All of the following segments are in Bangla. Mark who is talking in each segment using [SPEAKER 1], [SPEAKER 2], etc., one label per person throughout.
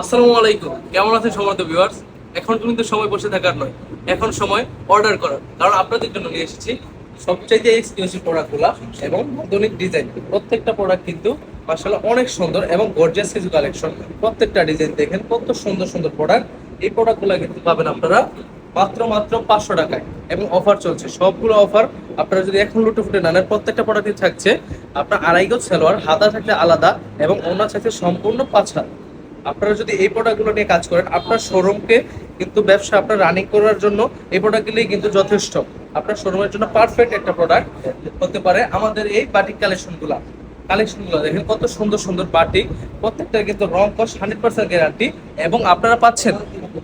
[SPEAKER 1] আসসালামু আলাইকুম। কেমন আছেন সময় ভিউয়ার্স এখন কিন্তু সময় বসে থাকার নয়। এখন সময় অর্ডার করার। কারণ আপনাদের জন্য নিয়ে এসেছি সবচাইতে এক্সক্লুসিভ প্রোডাক্টগুলো এবং আধুনিক ডিজাইন প্রত্যেকটা প্রোডাক্ট কিন্তু মাসাল্লাহ অনেক সুন্দর এবং গর্জিয়াস কিছু কালেকশন প্রত্যেকটা ডিজাইন দেখেন, কত সুন্দর সুন্দর প্রোডাক্ট এই প্রোডাক্টগুলো কিন্তু পাবেন আপনারা মাত্র মাত্র পাঁচশো টাকায় এবং অফার চলছে। সবগুলো অফার আপনারা যদি এখন লুটে ফুটে নেন, প্রত্যেকটা প্রোডাক্টই থাকছে। আপনার আড়াই গজ সালোয়ার, হাতা থাকলে আলাদা এবং ওনার সাথে সম্পূর্ণ পাঁচ হাত। আপনারা যদি এই প্রোডাক্টগুলো নিয়ে কাজ করেন, আপনার শোরুমকে কিন্তু ব্যবসা আপনার রানিং করার জন্য এই প্রোডাক্টগুলোই কিন্তু যথেষ্ট। আপনার শোরুমের জন্য পারফেক্ট একটা প্রোডাক্ট হতে পারে আমাদের এই বাটিক কালেকশনগুলো কালেকশনগুলো দেখেন কত সুন্দর সুন্দর বাটিক প্রত্যেকটা কিন্তু রং কস হান্ড্রেড পার্সেন্ট গ্যারান্টি এবং আপনারা পাচ্ছেন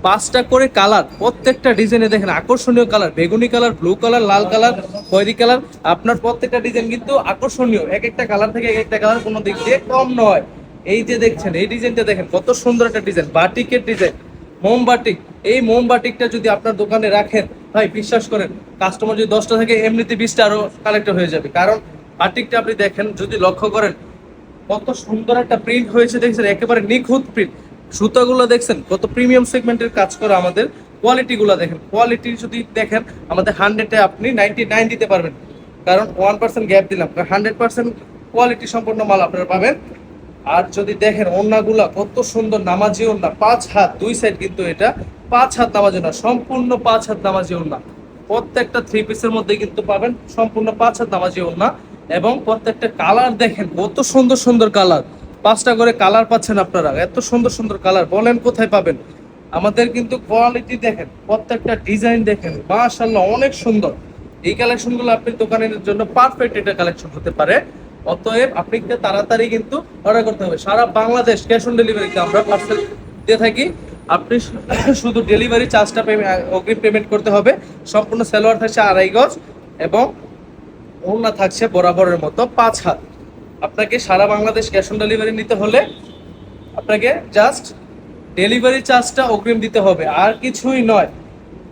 [SPEAKER 1] পাঁচটা করে কালার প্রত্যেকটা ডিজাইনে দেখেন আকর্ষণীয় কালার বেগুনি কালার ব্লু কালার লাল কালার খয়েরি কালার আপনার প্রত্যেকটা ডিজাইন কিন্তু আকর্ষণীয়। এক একটা কালার থেকে এক একটা কালার কোনো দিক দিয়ে কম নয়। এই যে দেখছেন, এই ডিজাইনটা দেখেন, কত সুন্দর একটা ডিজাইন, বাটিকের ডিজাইন, মোমবাটিক। এই মোমবাটিকটা যদি আপনার দোকানে রাখেন, ভাই, বিশ্বাস করেন কাস্টমার যদি দশটা থেকে এমনিতে বিশটা আরও কালেক্ট হয়ে যাবে। কারণ বাটিকটা আপনি দেখেন, যদি লক্ষ্য করেন, কত সুন্দর একটা প্রিন্ট হয়েছে, দেখছেন, একেবারে নিখুঁত প্রিন্ট সুতাগুলো দেখছেন, কত প্রিমিয়াম সেগমেন্টের কাজ করে আমাদের। কোয়ালিটি গুলো দেখেন কোয়ালিটি যদি দেখেন, আমাদের হান্ড্রেডে আপনি নাইনটি নাইন দিতে পারবেন। কারণ ওয়ান পার্সেন্ট গ্যাপ দিলাম হান্ড্রেড পার্সেন্ট কোয়ালিটি সম্পন্ন মাল আপনারা পাবেন। আর যদি দেখেন ওন্নাগুলা কত সুন্দর নামাজি ওন্না পাঁচ হাত, দুই সাইড কিন্তু এটা, পাঁচ হাত নামাজি ওন্না সম্পূর্ণ পাঁচ হাত নামাজি ওন্না প্রত্যেকটা থ্রি পিসের মধ্যে কিন্তু পাবেন সম্পূর্ণ পাঁচ হাত নামাজি ওন্না এবং প্রত্যেকটা কালার দেখেন, কত সুন্দর সুন্দর কালার পাঁচটা করে কালার পাচ্ছেন আপনারা, এত সুন্দর সুন্দর কালার বলেন কোথায় পাবেন? আমাদের কিন্তু কোয়ালিটি দেখেন, প্রত্যেকটা ডিজাইন দেখেন, মাশাআল্লাহ অনেক সুন্দর। এই কালেকশনগুলো আপনি দোকানের জন্য পারফেক্ট এটা কালেকশন হতে পারে। অতএব আপনি কিন্তু তাড়াতাড়ি কিন্তু অর্ডার করতে হবে। সারা বাংলাদেশ ক্যাশ অন ডেলিভারিতে আমরা পার্সেল দিয়ে থাকি। আপনি শুধু ডেলিভারি চার্জটা অগ্রিম পেমেন্ট করতে হবে। সম্পূর্ণ সেলোয়ার থাকছে আড়াই গজ এবং ওড়না থাকছে বরাবরের মতো পাঁচ হাত। আপনাকে সারা বাংলাদেশ ক্যাশ অন ডেলিভারি নিতে হলে আপনাকে জাস্ট ডেলিভারি চার্জটা অগ্রিম দিতে হবে। আর কিছুই নয়।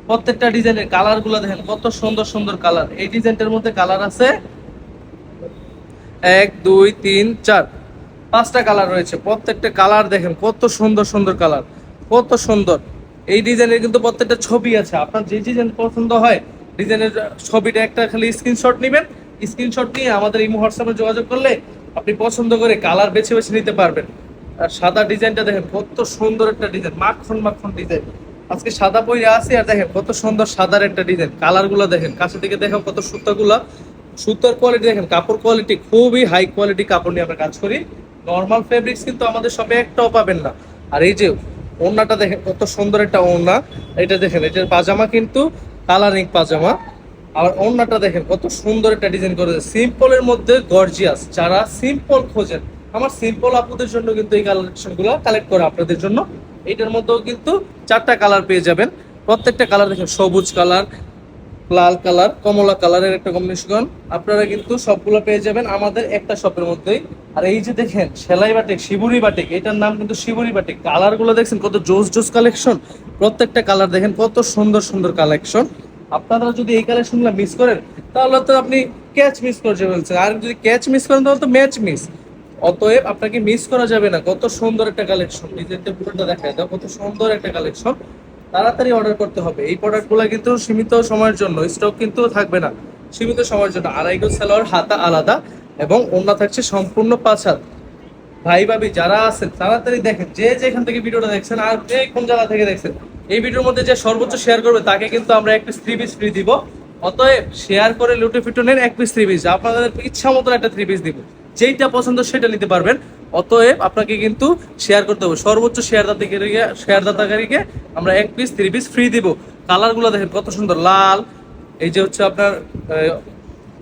[SPEAKER 1] প্রত্যেকটা ডিজাইনের কালারগুলো দেখেন, কত সুন্দর সুন্দর কালার এই ডিজাইনটার মধ্যে কালার আছে এক, দুই, তিন, চার। পাঁচটা কালার রয়েছে। প্রত্যেকটা কালার দেখেন, কত সুন্দর সুন্দর কালার কত সুন্দর। এই ডিজাইনের কিন্তু প্রত্যেকটা ছবি আছে। আপনার যে ডিজাইন পছন্দ হয় ডিজাইনের ছবিটা একটা খালি স্ক্রিনশট নেবেন। স্ক্রিনশট নিয়ে আমাদের এই হোয়াটসঅ্যাপে যোগাযোগ করলে আপনি পছন্দ করে কালার বেছে বেছে নিতে পারবেন। আর সাদা ডিজাইনটা দেখেন, কত সুন্দর একটা ডিজাইন মাখন মাখন ডিজাইন আজকে সাদা পরে আছে আর দেখেন, কত সুন্দর সাদার একটা ডিজাইন কালারগুলো দেখেন, কাছে থেকে দেখেন কত সুতাগুলা। সুতার কোয়ালিটি দেখেন, কাপড় কোয়ালিটি খুবই হাই কোয়ালিটি কাপড় নিয়ে আমরা কাজ করি। নর্মাল ফেব্রিক্স কিন্তু আমাদের সবে একটাও পাবেন না। আর এই যে ওড়নাটা দেখেন, কত সুন্দর একটা ওড়না। এটা দেখেন, এটার পাজামা কিন্তু কালারিং পাজামা। আর ওড়নাটা দেখেন, কত সুন্দর একটা ডিজাইন করেছে। সিম্পলের মধ্যে গর্জিয়াস যারা সিম্পল খোঁজেন। আমার সিম্পল আপুদের জন্য কিন্তু এই কালেকশনগুলো কালেক্ট করে আপনাদের জন্য। এটার মধ্যেও কিন্তু চারটা কালার পেয়ে যাবেন। প্রত্যেকটা কালার দেখেন, সবুজ কালার লাল কালার, কমলা কালারের একটা কম্বিনেশন। আপনারা কিন্তু সবগুলো পেয়ে যাবেন আমাদের একটা শপের মধ্যেই। আর এই যে দেখেন, সেলাই বাটিক, শিবুরি বাটিক, এটার নাম কিন্তু শিবুরি বাটিক। কালারগুলো দেখছেন, কত জোস জোস কালেকশন। প্রত্যেকটা কালার দেখেন, কত সুন্দর সুন্দর কালেকশন। আপনারা যদি এই কালেকশনগুলো মিস করেন, তাহলে তো আপনি ক্যাচ মিস করে ফেলছেন আর যদি ক্যাচ মিস করেন, তাহলে তো ম্যাচ মিস অতএব আপনাকে মিস করা যাবে না। কত সুন্দর একটা কালেকশন। ডিজাইনটা পুরোটা দেখায় দাও, কত সুন্দর একটা কালেকশন। তাড়াতাড়ি অর্ডার করতে হবে। এই প্রোডাক্টগুলো কিন্তু সীমিত সময়ের জন্য স্টক কিন্তু থাকবে না। সীমিত সময়ের জন্য। আড়াই গজ সালোয়ার হাতা আলাদা এবং ওড়না থাকছে সম্পূর্ণ পাঁচ ভাই, ভাবি, যারা আছেন, তাড়াতাড়ি দেখেন। যে যেখান থেকে ভিডিওটা দেখছেন আর যে কোন জায়গা থেকে দেখছেন, এই ভিডিওর মধ্যে যে সর্বোচ্চ শেয়ার করবে, তাকে কিন্তু আমরা এক পিস থ্রি পিস ফ্রি দিব। অতএব শেয়ার করে লুটে ফিটো নেন এক পিস থ্রি পিস আপনাদের ইচ্ছা মতন একটা থ্রি পিস দিব। যেইটা পছন্দ সেটা নিতে পারবেন। অতএব আপনাকে কিন্তু শেয়ার করতে হবে। সর্বোচ্চ শেয়ার দাতাকে শেয়ার দাতাকারীকে আমরা এক পিস থ্রি পিস ফ্রি দিব। কালারগুলো দেখেন কত সুন্দর, লাল, এই যে হচ্ছে আপনার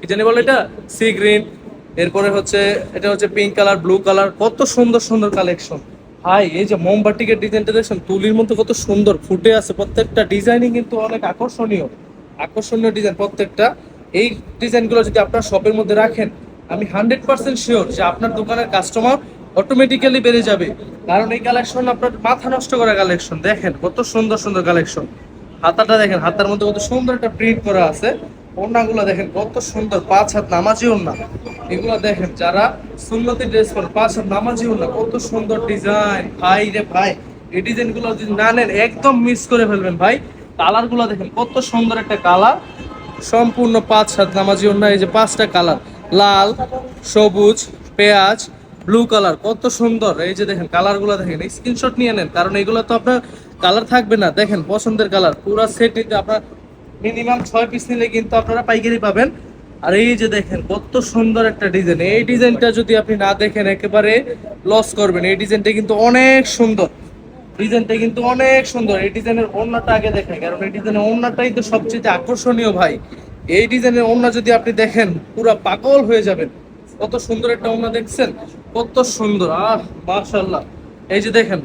[SPEAKER 1] কি জানি বলে এটা? সি গ্রিন এরপরে হচ্ছে, এটা হচ্ছে পিঙ্ক কালার ব্লু কালার কত সুন্দর সুন্দর কালেকশন হাই এই যে মোমবাটিকের ডিজাইনটা দেখছেন, তুলির মধ্যে কত সুন্দর ফুটে আছে। প্রত্যেকটা ডিজাইনই কিন্তু অনেক আকর্ষণীয়। আকর্ষণীয় ডিজাইন প্রত্যেকটা। এই ডিজাইনগুলো যদি আপনার শপের মধ্যে রাখেন, আমি হান্ড্রেড পার্সেন্ট শিওর যে আপনার দোকানের কাস্টমার অটোমেটিক্যালি বেড়ে যাবে। কারণ এই কালেকশন আপনার মাথা নষ্ট করা কালেকশন দেখেন, কত সুন্দর সুন্দর কালেকশন হাতাটা দেখেন, হাতার মধ্যে কত সুন্দর একটা প্রিন্ট করা আছে। ওড়নাগুলো দেখেন, কত সুন্দর। পাঁচ হাত নামাজি ওড়না। এগুলো দেখেন, যারা সুন্নতি ড্রেস করে পাঁচ হাত নামাজি ওড়না, কত সুন্দর ডিজাইন ভাই রে ভাই, এই ডিজাইনগুলো যদি না নেন, একদম মিস করে ফেলবেন ভাই। কালারগুলো দেখেন, কত সুন্দর একটা কালার সম্পূর্ণ পাঁচ সাত নামাজি অন্য এই যে পাঁচটা কালার লাল, সবুজ, পেঁয়াজ ব্লু কালার কত সুন্দর। এই যে দেখেন কালারগুলো দেখেন স্ক্রিনশট নিয়ে নেন, কারণ এগুলো তো আপনার কালার থাকবে না। দেখেন, পছন্দের কালার পুরো সেট নিতে আপনার মিনিমাম ছয় পিস নিলে কিন্তু আপনারা পাইকারি পাবেন। আর এই যে দেখেন, কত সুন্দর একটা ডিজাইন এই ডিজাইনটা যদি আপনি না দেখেন, একেবারে লস করবেন। এই ডিজাইনটা কিন্তু অনেক সুন্দর। ডিজাইনটা কিন্তু অনেক সুন্দর। এই ডিজাইনের ওড়নাটা আগে দেখেন, কারণ এই ডিজাইনের ওড়নাটাই তো সবচেয়ে আকর্ষণীয় ভাই। এই ডিজাইনের ওড়না যদি আপনি দেখেন, পুরো পাগল হয়ে যাবেন। কত সুন্দর একটা ওড়না দেখছেন। কত সুন্দর, আহ, মাশাআল্লাহ। এই যে দেখেন,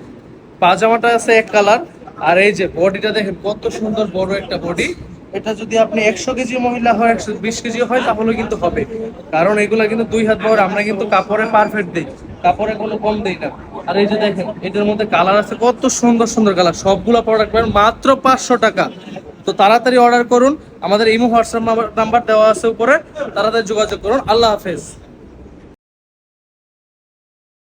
[SPEAKER 1] পাজামাটা আছে এক কালার, আর এই যে বডিটা দেখেন, কত সুন্দর বড় একটা বডি। এটা যদি আপনি একশো কেজি মহিলা হয়, একশো বিশ কেজি হয়, তাহলে কিন্তু হবে। কারণ এগুলা কিন্তু দুই হাত বহর আমরা কিন্তু কাপড়ে পারফেক্ট দিই। কাপড়ে কোনো কম দিই না। আর এই যে দেখেন এটার মধ্যে কালার আছে, কত সুন্দর সুন্দর কালার। সবগুলো প্রোডাক্ট পাবেন মাত্র পাঁচশো টাকা। তো তাড়াতাড়ি অর্ডার করুন। আমাদের ইমো হোয়াটসঅ্যাপ নাম্বার দেওয়া আছে উপরে। তাড়াতাড়ি যোগাযোগ করুন। আল্লাহ হাফেজ।